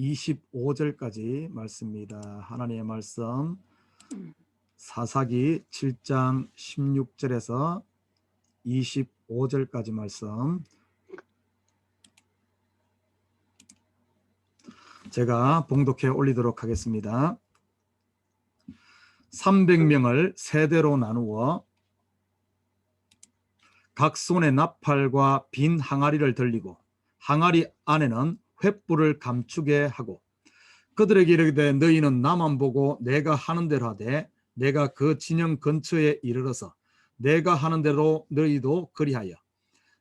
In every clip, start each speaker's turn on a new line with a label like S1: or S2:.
S1: 25절까지 말씀입니다. 하나님의 말씀 사사기 7장 16절에서 25절까지 말씀 제가 봉독해 올리도록 하겠습니다. 300명을 세대로 나누어 각 손에 나팔과 빈 항아리를 들리고 항아리 안에는 횃불을 감추게 하고 그들에게 이르되 너희는 나만 보고 내가 하는 대로 하되 내가 그 진영 근처에 이르러서 내가 하는 대로 너희도 그리하여.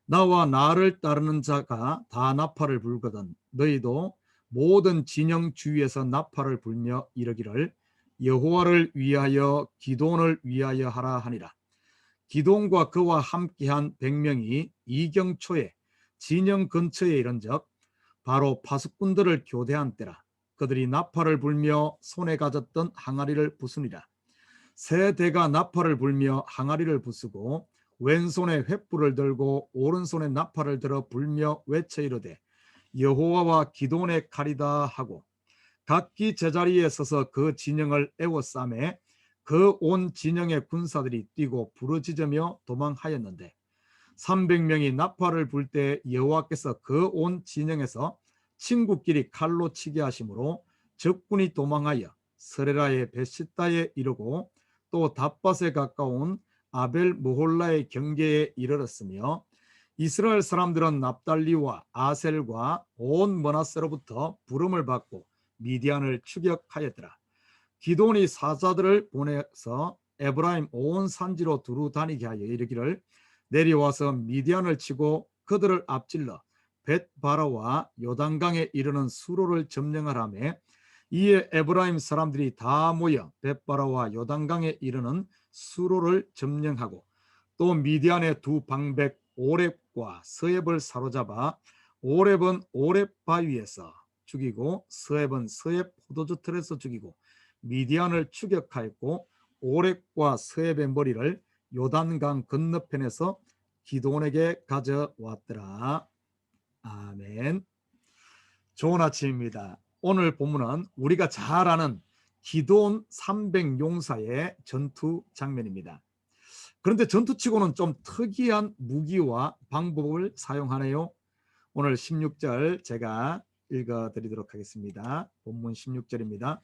S1: 나와 나를 따르는 자가 다 나팔을 불거든 너희도 모든 진영 주위에서 나팔을 불며 이르기를 여호와를 위하여 기도원을 위하여 하라 하니라. 기도원과 그와 함께한 백명이 이경초에 진영 근처에 이른적 바로 파수꾼들을 교대한 때라 그들이 나팔을 불며 손에 가졌던 항아리를 부수니라. 세 대가 나팔을 불며 항아리를 부수고 왼손에 횃불을 들고 오른손에 나팔을 들어 불며 외쳐 이르되 여호와와 기도원의 칼이다 하고 각기 제자리에 서서 그 진영을 에워싸매 그 온 진영의 군사들이 뛰고 부르짖으며 도망하였는데 300명이 나팔을 불 때 여호와께서 그 온 진영에서 친구끼리 칼로 치게 하심으로 적군이 도망하여 스레라의 베시다에 이르고 또 답밭에 가까운 아벨 모홀라의 경계에 이르렀으며 이스라엘 사람들은 납달리와 아셀과 온 머나세로부터 부름을 받고 미디안을 추격하였더라. 기돈이 사자들을 보내서 에브라임 온 산지로 두루 다니게 하여 이르기를 내려와서 미디안을 치고 그들을 앞질러 벳바라와 요단강에 이르는 수로를 점령하라며 이에 에브라임 사람들이 다 모여 벳바라와 요단강에 이르는 수로를 점령하고 또 미디안의 두 방백 오렙과 서앱을 사로잡아 오렙은 오렙 바위에서 죽이고 서앱은 서앱 포도주 틀에서 죽이고 미디안을 추격하였고 오렙과 서앱의 머리를 요단강 건너편에서 기도원에게 가져왔더라. 아멘. 좋은 아침입니다. 오늘 본문은 우리가 잘 아는 기도원 300 용사의 전투 장면입니다. 그런데 전투치고는 좀 특이한 무기와 방법을 사용하네요. 오늘 16절 제가 읽어 드리도록 하겠습니다. 본문 16절입니다.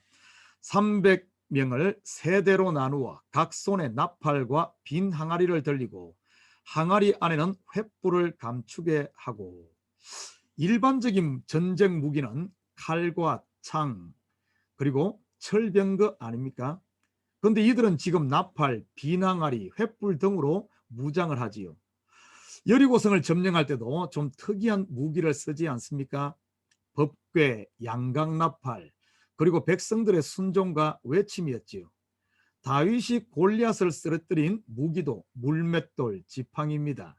S1: 300 명을 세 대로 나누어 각 손에 나팔과 빈 항아리를 들리고 항아리 안에는 횃불을 감추게 하고 일반적인 전쟁 무기는 칼과 창 그리고 철병거 아닙니까? 그런데 이들은 지금 나팔, 비낭아리, 횃불 등으로 무장을 하지요. 여리고성을 점령할 때도 좀 특이한 무기를 쓰지 않습니까? 법궤, 양강나팔, 그리고 백성들의 순종과 외침이었지요. 다윗이 골리앗을 쓰러뜨린 무기도 물맷돌, 지팡이입니다.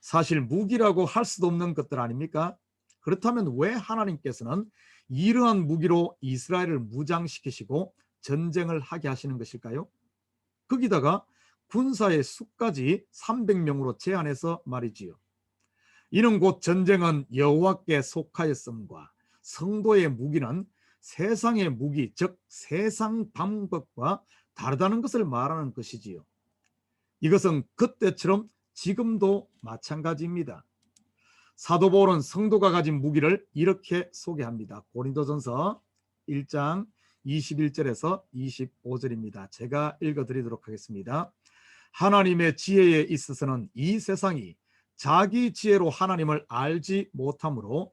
S1: 사실 무기라고 할 수도 없는 것들 아닙니까? 그렇다면 왜 하나님께서는 이러한 무기로 이스라엘을 무장시키시고 전쟁을 하게 하시는 것일까요? 거기다가 군사의 수까지 300명으로 제한해서 말이지요. 이는 곧 전쟁은 여호와께 속하였음과 성도의 무기는 세상의 무기, 즉 세상 방법과 다르다는 것을 말하는 것이지요. 이것은 그때처럼 지금도 마찬가지입니다. 사도 바울은 성도가 가진 무기를 이렇게 소개합니다. 고린도전서 1장 21절에서 25절입니다. 제가 읽어 드리도록 하겠습니다. 하나님의 지혜에 있어서는 이 세상이 자기 지혜로 하나님을 알지 못하므로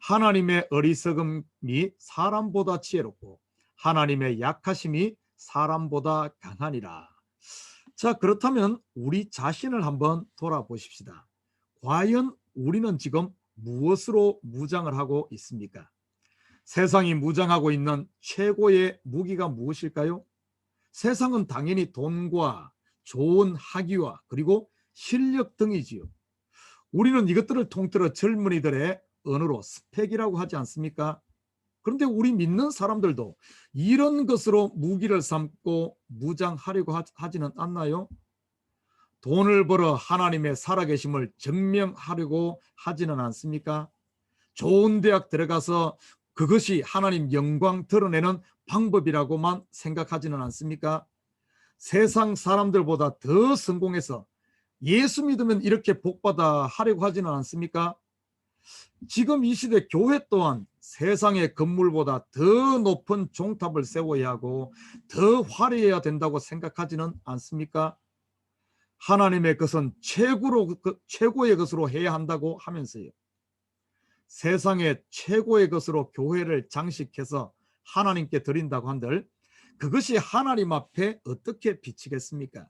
S1: 하나님의 어리석음이 사람보다 지혜롭고 하나님의 약하심이 사람보다 강하니라 자 그렇다면 우리 자신을 한번 돌아보십시다 과연 우리는 지금 무엇으로 무장을 하고 있습니까? 세상이 무장하고 있는 최고의 무기가 무엇일까요? 세상은 당연히 돈과 좋은 학위와 그리고 실력 등이지요. 우리는 이것들을 통틀어 젊은이들의 언어로 스펙이라고 하지 않습니까? 그런데 우리 믿는 사람들도 이런 것으로 무기를 삼고 무장하려고 하- 하지는 않나요? 돈을 벌어 하나님의 살아계심을 증명하려고 하지는 않습니까? 좋은 대학 들어가서 그것이 하나님 영광 드러내는 방법이라고만 생각하지는 않습니까? 세상 사람들보다 더 성공해서 예수 믿으면 이렇게 복받아 하려고 하지는 않습니까? 지금 이 시대 교회 또한 세상의 건물보다 더 높은 종탑을 세워야 하고 더 화려해야 된다고 생각하지는 않습니까? 하나님의 것은 최고로 그- 최고의 것으로 해야 한다고 하면서요. 세상의 최고의 것으로 교회를 장식해서 하나님께 드린다고 한들 그것이 하나님 앞에 어떻게 비치겠습니까?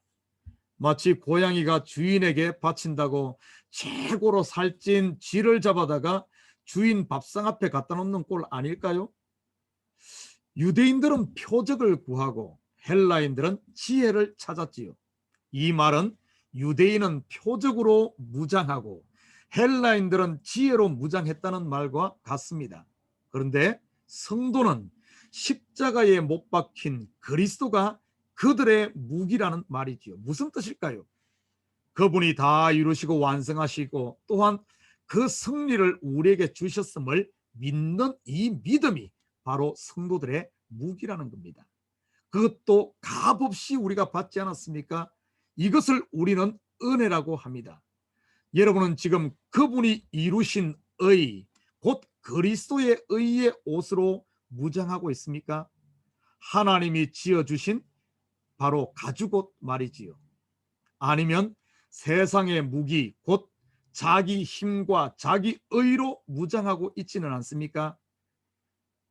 S1: 마치 고양이가 주인에게 바친다고 최고로 살찐 쥐를 잡아다가 주인 밥상 앞에 갖다 놓는 꼴 아닐까요? 유대인들은 표적을 구하고 헬라인들은 지혜를 찾았지요. 이 말은 유대인은 표적으로 무장하고 헬라인들은 지혜로 무장했다는 말과 같습니다. 그런데 성도는 십자가에 못 박힌 그리스도가 그들의 무기라는 말이지요. 무슨 뜻일까요? 그분이 다 이루시고 완성하시고 또한 그 승리를 우리에게 주셨음을 믿는 이 믿음이 바로 성도들의 무기라는 겁니다. 그것도 값없이 우리가 받지 않았습니까? 이것을 우리는 은혜라고 합니다. 여러분은 지금 그분이 이루신 의, 곧 그리스도의 의의 옷으로 무장하고 있습니까? 하나님이 지어주신 바로 가죽옷 말이지요. 아니면 세상의 무기, 곧 자기 힘과 자기 의로 무장하고 있지는 않습니까?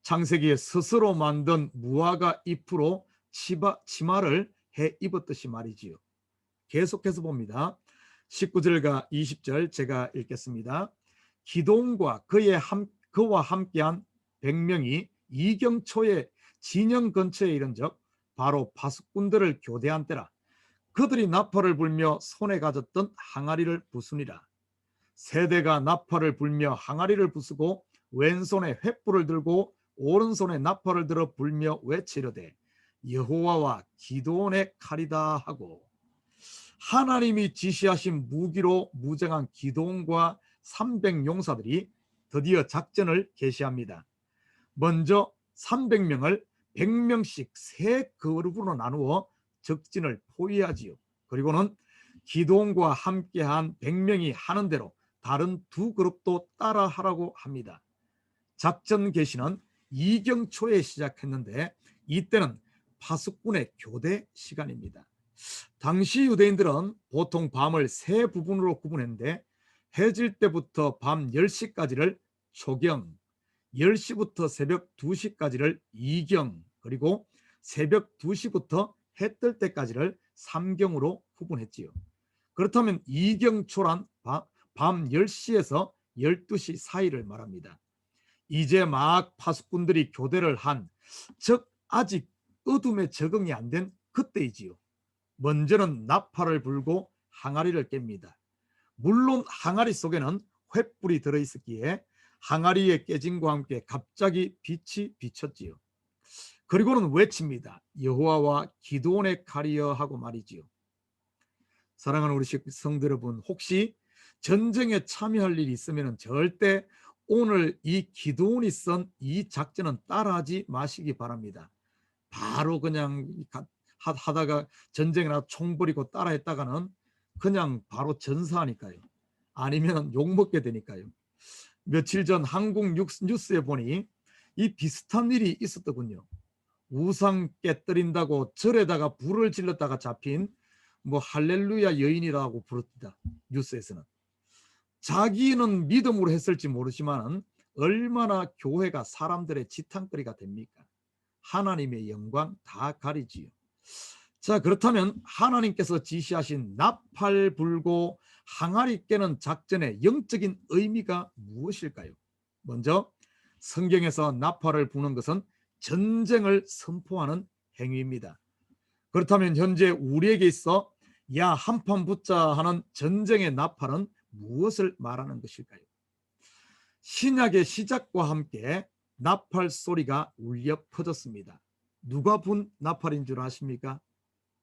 S1: 창세기에 스스로 만든 무화과 잎으로 치마, 치마를 해 입었듯이 말이지요. 계속해서 봅니다. 19절과 20절 제가 읽겠습니다. 기동과 그의 함, 그와 함께한 100명이 이경초의 진영 근처에 이른 적 바로 파수꾼들을 교대한 때라 그들이 나팔을 불며 손에 가졌던 항아리를 부수니라 세대가 나팔을 불며 항아리를 부수고 왼손에 횃불을 들고 오른손에 나팔을 들어 불며 외치려되 여호와와 기도원의 칼이다 하고 하나님이 지시하신 무기로 무장한 기도원과 300용사들이 드디어 작전을 개시합니다. 먼저 300명을 100명씩 세 그룹으로 나누어 적진을 포위하지요. 그리고는 기동과 함께한 100명이 하는 대로 다른 두 그룹도 따라하라고 합니다. 작전 개시는 이경초에 시작했는데 이때는 파수꾼의 교대 시간입니다. 당시 유대인들은 보통 밤을 세 부분으로 구분했는데 해질 때부터 밤 10시까지를 초경, 10시부터 새벽 2시까지를 이경, 그리고 새벽 2시부터 해 뜰 때까지를 삼경으로 구분했지요. 그렇다면 이경초란 밤 10시에서 12시 사이를 말합니다. 이제 막 파수꾼들이 교대를 한, 즉 아직 어둠에 적응이 안 된 그때이지요. 먼저는 나팔을 불고 항아리를 깹니다. 물론 항아리 속에는 횃불이 들어있었기에 항아리의 깨짐과 함께 갑자기 빛이 비쳤지요. 그리고는 외칩니다. 여호와와 기도원의 칼이여 하고 말이지요. 사랑하는 우리 성도 여러분, 혹시 전쟁에 참여할 일이 있으면 절대 오늘 이 기도원이 쓴 이 작전은 따라하지 마시기 바랍니다. 바로 그냥 하다가 전쟁이나 총 버리고 따라했다가는 그냥 바로 전사하니까요. 아니면 욕먹게 되니까요. 며칠 전 한국 뉴스에 보니 이 비슷한 일이 있었더군요. 우상 깨뜨린다고 절에다가 불을 질렀다가 잡힌 뭐 할렐루야 여인이라고 부릅니다. 뉴스에서는. 자기는 믿음으로 했을지 모르지만 얼마나 교회가 사람들의 지탄거리가 됩니까? 하나님의 영광 다 가리지요. 자 그렇다면 하나님께서 지시하신 나팔 불고 항아리 깨는 작전의 영적인 의미가 무엇일까요? 먼저 성경에서 나팔을 부는 것은 전쟁을 선포하는 행위입니다. 그렇다면 현재 우리에게 있어 야 한판 붙자 하는 전쟁의 나팔은 무엇을 말하는 것일까요? 신약의 시작과 함께 나팔 소리가 울려 퍼졌습니다. 누가 분 나팔인 줄 아십니까?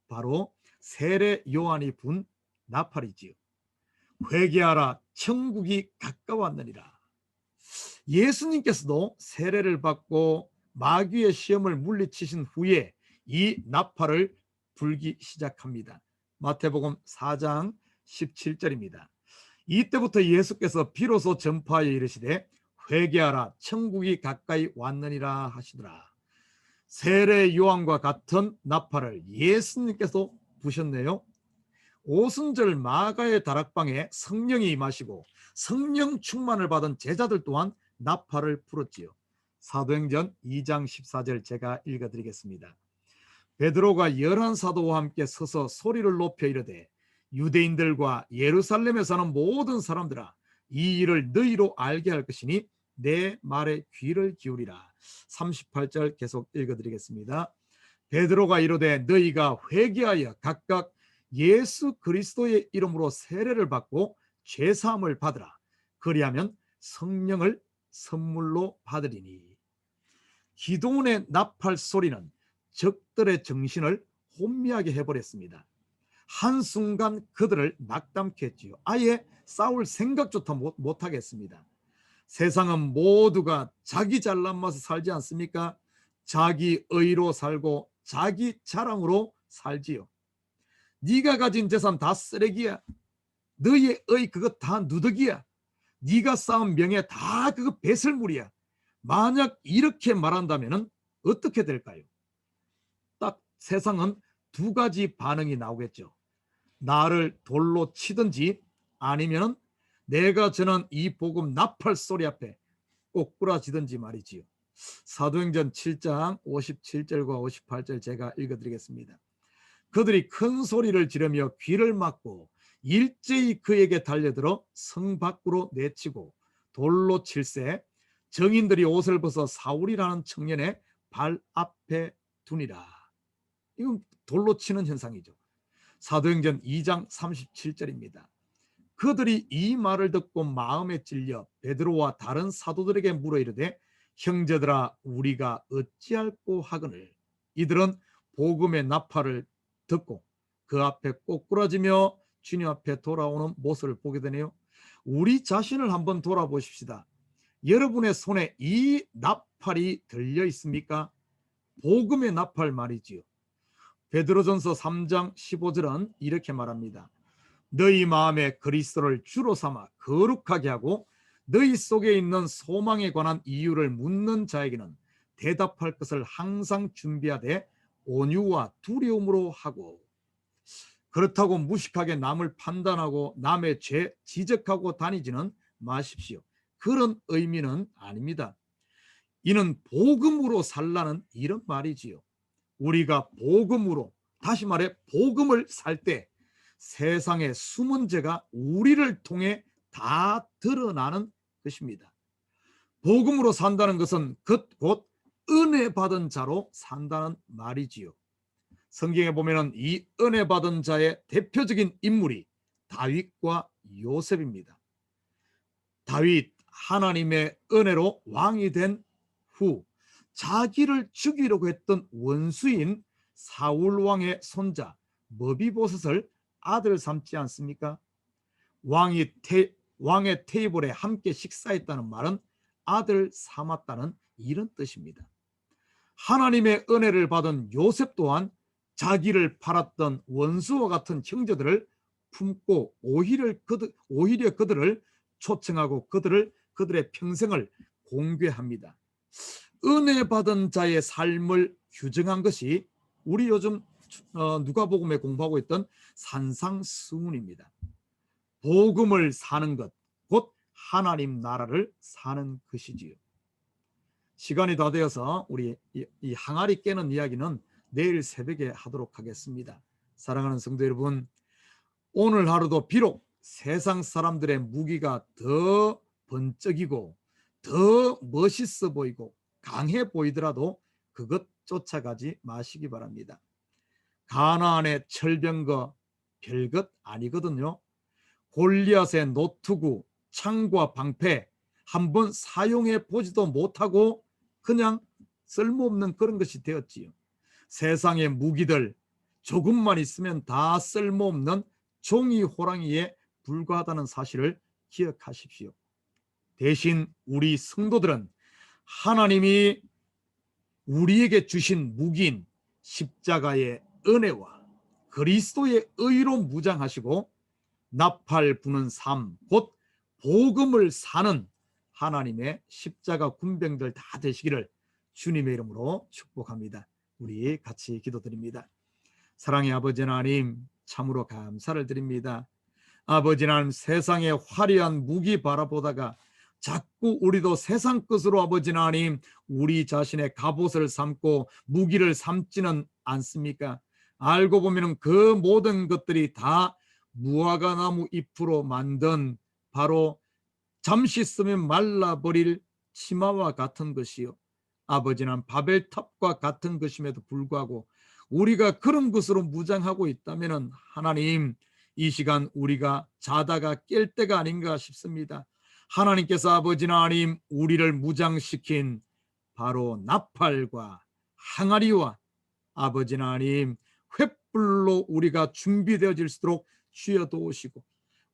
S1: 바로 세례 요한이 분 나팔이지요. 회개하라 천국이 가까웠느니라. 예수님께서도 세례를 받고 마귀의 시험을 물리치신 후에 이 나팔을 불기 시작합니다. 마태복음 4장 17절입니다. 이때부터 예수께서 비로소 전파하여 이르시되 회개하라 천국이 가까이 왔느니라 하시더라. 세례 요한과 같은 나팔을 예수님께서 부셨네요. 오순절 마가의 다락방에 성령이 임하시고 성령 충만을 받은 제자들 또한 나팔을 불었지요. 사도행전 2장 14절 제가 읽어드리겠습니다. 베드로가 열한 사도와 함께 서서 소리를 높여 이르되 유대인들과 예루살렘에 사는 모든 사람들아 이 일을 너희로 알게 할 것이니 내 말에 귀를 기울이라. 38절 계속 읽어드리겠습니다. 베드로가 이르되 너희가 회개하여 각각 예수 그리스도의 이름으로 세례를 받고 죄 사함을 받으라. 그리하면 성령을 선물로 받으리니. 기도원의 나팔 소리는 적들의 정신을 혼미하게 해버렸습니다. 한순간 그들을 낙담케 했지요. 아예 싸울 생각조차 못, 못하겠습니다. 세상은 모두가 자기 잘난 맛에 살지 않습니까? 자기 의로 살고 자기 자랑으로 살지요. 네가 가진 재산 다 쓰레기야. 너의 의 그거 다 누더기야. 네가 쌓은 명예 다 그거 배설물이야. 만약 이렇게 말한다면 어떻게 될까요? 딱 세상은 두 가지 반응이 나오겠죠. 나를 돌로 치든지 아니면 내가 전한 이 복음 나팔 소리 앞에 꼬꾸라지든지 말이지요. 사도행전 7장 57절과 58절 제가 읽어드리겠습니다. 그들이 큰 소리를 지르며 귀를 막고 일제히 그에게 달려들어 성 밖으로 내치고 돌로 칠세 정인들이 옷을 벗어 사울이라는 청년의 발 앞에 두니라. 이건 돌로 치는 현상이죠. 사도행전 2장 37절입니다. 그들이 이 말을 듣고 마음에 찔려 베드로와 다른 사도들에게 물어 이르되 형제들아 우리가 어찌할꼬 하거늘 이들은 복음의 나팔을 듣고 그 앞에 꼬꾸라지며 주님 앞에 돌아오는 모습을 보게 되네요. 우리 자신을 한번 돌아보십시다. 여러분의 손에 이 나팔이 들려 있습니까? 복음의 나팔 말이지요. 베드로전서 3장 15절은 이렇게 말합니다. 너희 마음에 그리스도를 주로 삼아 거룩하게 하고 너희 속에 있는 소망에 관한 이유를 묻는 자에게는 대답할 것을 항상 준비하되 온유와 두려움으로 하고 그렇다고 무식하게 남을 판단하고 남의 죄 지적하고 다니지는 마십시오. 그런 의미는 아닙니다. 이는 복음으로 살라는 이런 말이지요. 우리가 복음으로 다시 말해 복음을 살 때 세상의 숨은 죄가 우리를 통해 다 드러나는 것입니다. 복음으로 산다는 것은 곧 은혜 받은 자로 산다는 말이지요. 성경에 보면은 이 은혜 받은 자의 대표적인 인물이 다윗과 요셉입니다. 다윗 하나님의 은혜로 왕이 된 후 자기를 죽이려고 했던 원수인 사울 왕의 손자 머비보셋을 아들 삼지 않습니까? 왕이 테, 왕의 테이블에 함께 식사했다는 말은 아들 삼았다는 이런 뜻입니다. 하나님의 은혜를 받은 요셉 또한 자기를 팔았던 원수와 같은 형제들을 품고 오히려 그들, 오히려 그들을 초청하고 그들을 그들의 평생을 공개합니다. 은혜 받은 자의 삶을 규정한 것이 우리 요즘 어, 누가복음에 공부하고 있던 산상수훈입니다. 복음을 사는 것, 곧 하나님 나라를 사는 것이지요. 시간이 다 되어서 우리 이, 이 항아리 깨는 이야기는 내일 새벽에 하도록 하겠습니다. 사랑하는 성도 여러분, 오늘 하루도 비록 세상 사람들의 무기가 더 번쩍이고 더 멋있어 보이고 강해 보이더라도 그것 쫓아가지 마시기 바랍니다. 가나안의 철병거 별것 아니거든요. 골리앗의 노트구, 창과 방패 한번 사용해 보지도 못하고 그냥 쓸모없는 그런 것이 되었지요. 세상의 무기들 조금만 있으면 다 쓸모없는 종이 호랑이에 불과하다는 사실을 기억하십시오. 대신 우리 성도들은 하나님이 우리에게 주신 무기인 십자가의 은혜와 그리스도의 의로 무장하시고 나팔 부는 삶, 곧 복음을 사는 하나님의 십자가 군병들 다 되시기를 주님의 이름으로 축복합니다. 우리 같이 기도드립니다. 사랑의 아버지 하나님 참으로 감사를 드립니다. 아버지 하나님 세상의 화려한 무기 바라보다가 자꾸 우리도 세상 것으로 아버지 하나님 우리 자신의 갑옷을 삼고 무기를 삼지는 않습니까? 알고 보면 그 모든 것들이 다 무화과 나무 잎으로 만든 바로 잠시 쓰면 말라버릴 치마와 같은 것이요. 아버지는 바벨탑과 같은 것임에도 불구하고 우리가 그런 것으로 무장하고 있다면 하나님 이 시간 우리가 자다가 깰 때가 아닌가 싶습니다. 하나님께서 아버지 하나님 우리를 무장시킨 바로 나팔과 항아리와 아버지 하나님 횃불로 우리가 준비되어질수록 주여 도우시고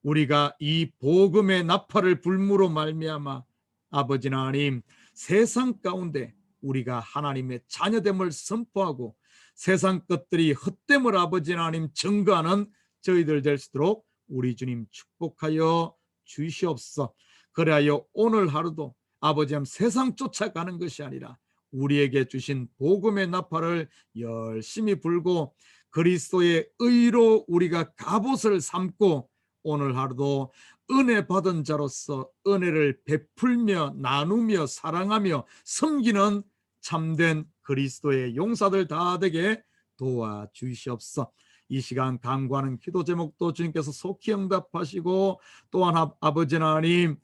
S1: 우리가 이 복음의 나팔을 불무로 말미암아 아버지 하나님 세상 가운데 우리가 하나님의 자녀됨을 선포하고 세상 것들이 헛됨을 아버지 하나님 증거하는 저희들 될 수 있도록 우리 주님 축복하여 주시옵소서. 그래하여 오늘 하루도 아버지 님 세상 쫓아가는 것이 아니라 우리에게 주신 복음의 나팔을 열심히 불고 그리스도의 의로 우리가 갑옷을 삼고 오늘 하루도 은혜 받은 자로서 은혜를 베풀며 나누며 사랑하며 섬기는 참된 그리스도의 용사들 다 되게 도와주시옵소서. 이 시간 강구하는 기도 제목도 주님께서 속히 응답하시고 또한 아- 아버지 하나님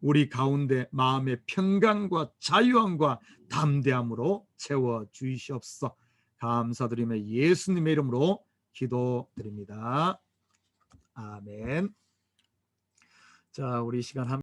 S1: 우리 가운데 마음의 평강과 자유함과 담대함으로 채워 주시옵소서. 감사드리며 예수님의 이름으로 기도드립니다. 아멘. 자, 우리 시간 한